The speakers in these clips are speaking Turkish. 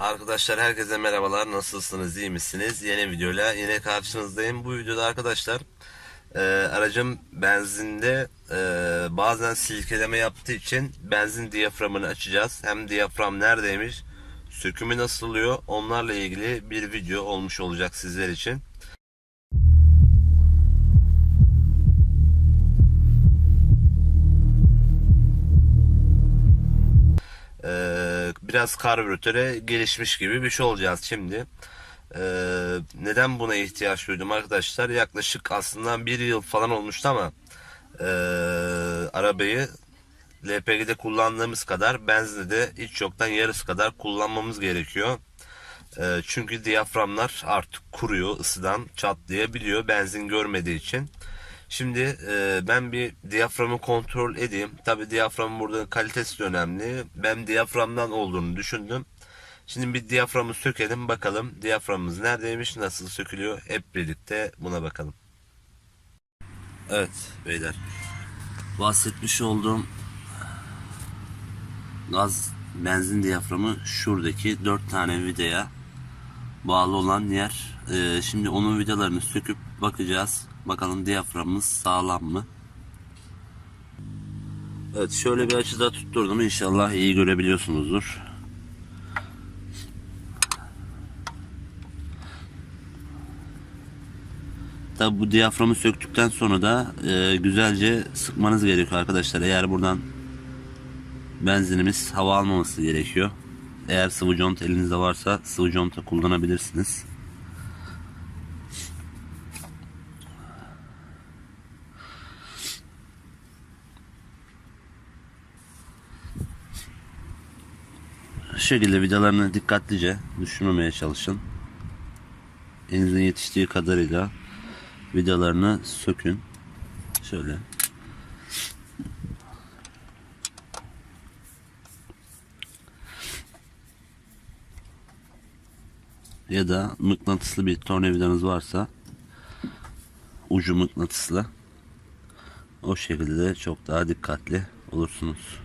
Arkadaşlar herkese merhabalar. Nasılsınız? iyi misiniz? Yeni videoyla yine karşınızdayım. Bu videoda arkadaşlar e, aracım benzinde e, bazen silkeleme yaptığı için benzin diyaframını açacağız. Hem diyafram neredeymiş, sökümü nasıl oluyor onlarla ilgili bir video olmuş olacak sizler için. Biraz karbüratöre gelişmiş gibi bir şey olacağız şimdi. Ee, neden buna ihtiyaç duydum arkadaşlar? Yaklaşık aslında bir yıl falan olmuştu ama ee, arabayı LPG'de kullandığımız kadar benzinde de hiç yoktan yarısı kadar kullanmamız gerekiyor. Ee, çünkü diyaframlar artık kuruyor, ısıdan çatlayabiliyor benzin görmediği için. Şimdi e, ben bir diyaframı kontrol edeyim. Tabi diyaframın burada kalitesi de önemli. Ben diyaframdan olduğunu düşündüm. Şimdi bir diyaframı sökelim bakalım. Diyaframımız neredeymiş, nasıl sökülüyor? Hep birlikte buna bakalım. Evet beyler. Bahsetmiş olduğum gaz benzin diyaframı şuradaki 4 tane vidaya bağlı olan yer. Ee, şimdi onun vidalarını söküp bakacağız. Bakalım diyaframımız sağlam mı? Evet şöyle bir açıda tutturdum. İnşallah iyi görebiliyorsunuzdur. Tabi bu diyaframı söktükten sonra da e, güzelce sıkmanız gerekiyor arkadaşlar. Eğer buradan benzinimiz hava almaması gerekiyor. Eğer sıvı conta elinizde varsa sıvı conta kullanabilirsiniz. Şu şekilde vidalarını dikkatlice düşürmemeye çalışın. Elinizin yetiştiği kadarıyla vidalarını sökün. Şöyle. Ya da mıknatıslı bir tornavidanız varsa ucu mıknatıslı o şekilde çok daha dikkatli olursunuz.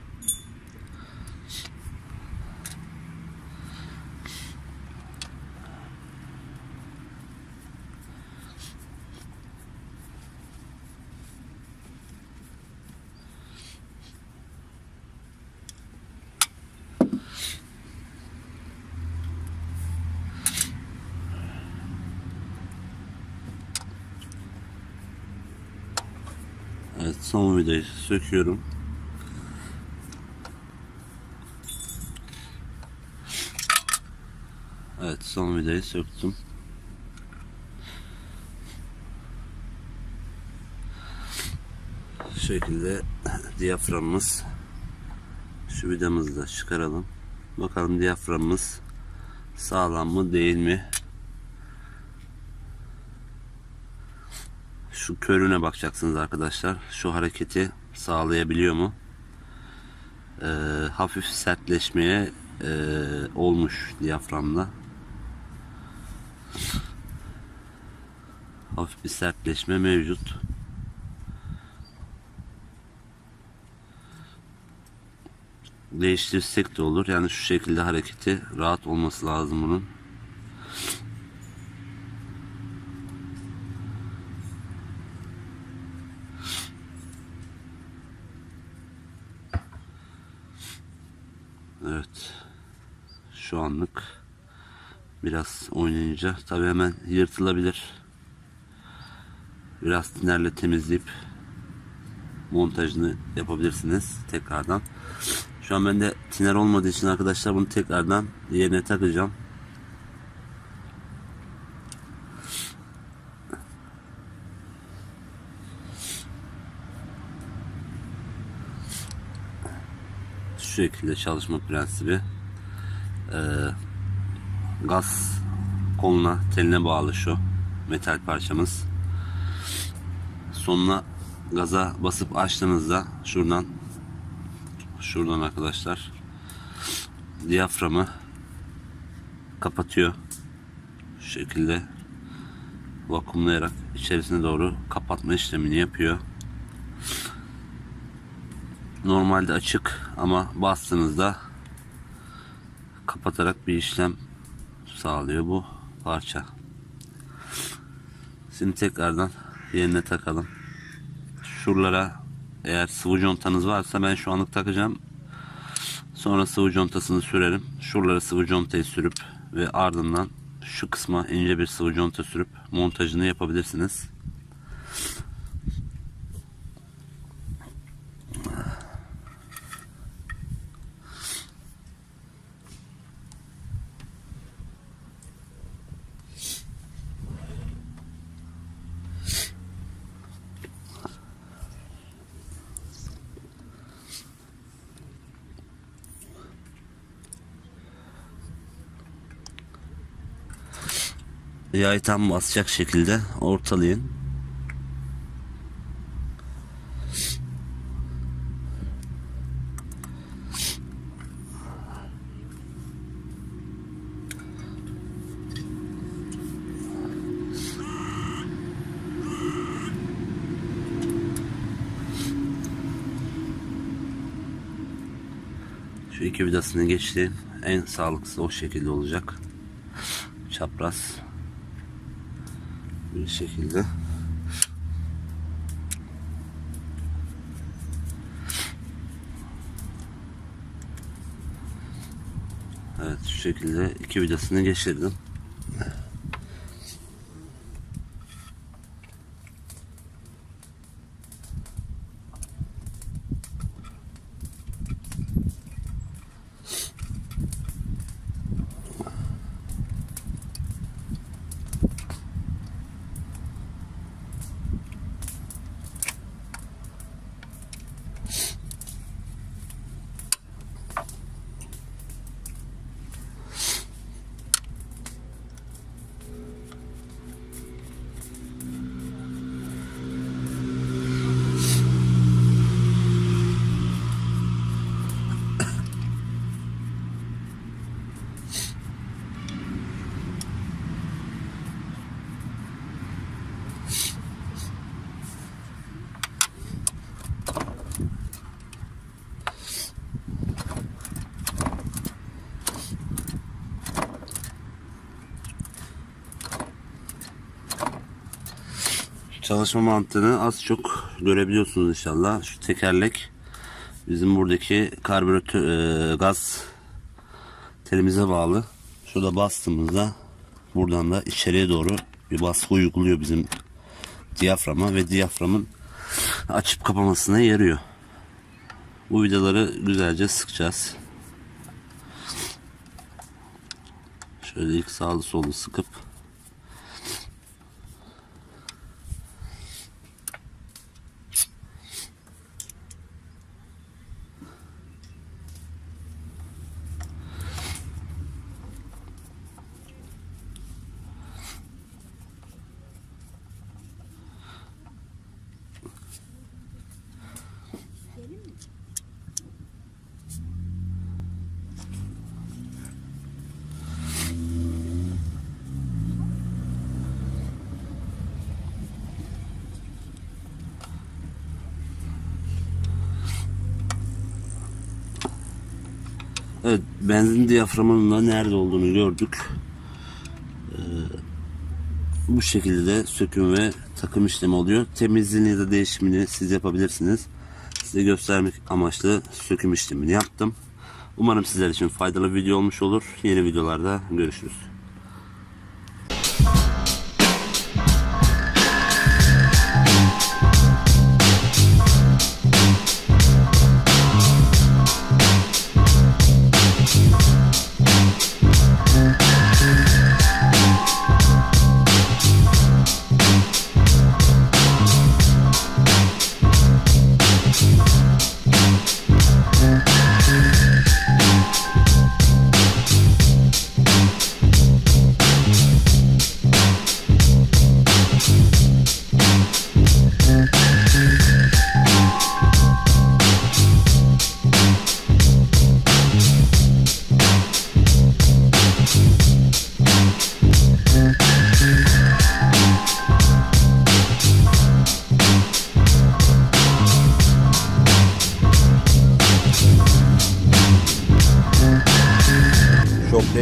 Evet son vidayı söküyorum. Evet son vidayı söktüm. Şu şekilde diyaframımız şu vidamızı da çıkaralım. Bakalım diyaframımız sağlam mı değil mi? Şu körüne bakacaksınız arkadaşlar. Şu hareketi sağlayabiliyor mu? Ee, hafif sertleşmeye e, olmuş diyaframda. Hafif bir sertleşme mevcut. Değiştirsek de olur. Yani şu şekilde hareketi rahat olması lazım bunun. Evet. Şu anlık biraz oynayınca tabi hemen yırtılabilir. Biraz tinerle temizleyip montajını yapabilirsiniz tekrardan. Şu an bende tiner olmadığı için arkadaşlar bunu tekrardan yerine takacağım. Şekilde çalışma prensibi ee, gaz koluna teline bağlı şu metal parçamız. Sonuna gaza basıp açtığınızda şuradan şuradan arkadaşlar diyaframı kapatıyor. Şu şekilde vakumlayarak içerisine doğru kapatma işlemini yapıyor. Normalde açık ama bastığınızda kapatarak bir işlem sağlıyor bu parça. Şimdi tekrardan yerine takalım. Şuralara eğer sıvı contanız varsa ben şu anlık takacağım. Sonra sıvı contasını sürerim. Şuralara sıvı contayı sürüp ve ardından şu kısma ince bir sıvı conta sürüp montajını yapabilirsiniz. Yay tam basacak şekilde ortalayın. Şu iki vidasını geçti. En sağlıklısı o şekilde olacak. Çapraz bir şekilde. Evet şu şekilde iki vidasını geçirdim. Çalışma mantığını az çok görebiliyorsunuz inşallah. Şu tekerlek bizim buradaki karbüratör e, gaz telimize bağlı. Şurada bastığımızda buradan da içeriye doğru bir baskı uyguluyor bizim diyaframa ve diyaframın açıp kapamasına yarıyor. Bu vidaları güzelce sıkacağız. Şöyle ilk sağlı solu sıkıp Evet, benzin diyaframının da nerede olduğunu gördük. Ee, bu şekilde de söküm ve takım işlemi oluyor. Temizliğini da değişimini siz yapabilirsiniz. Size göstermek amaçlı söküm işlemini yaptım. Umarım sizler için faydalı bir video olmuş olur. Yeni videolarda görüşürüz.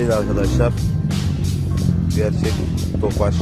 değil arkadaşlar. Gerçek topaç.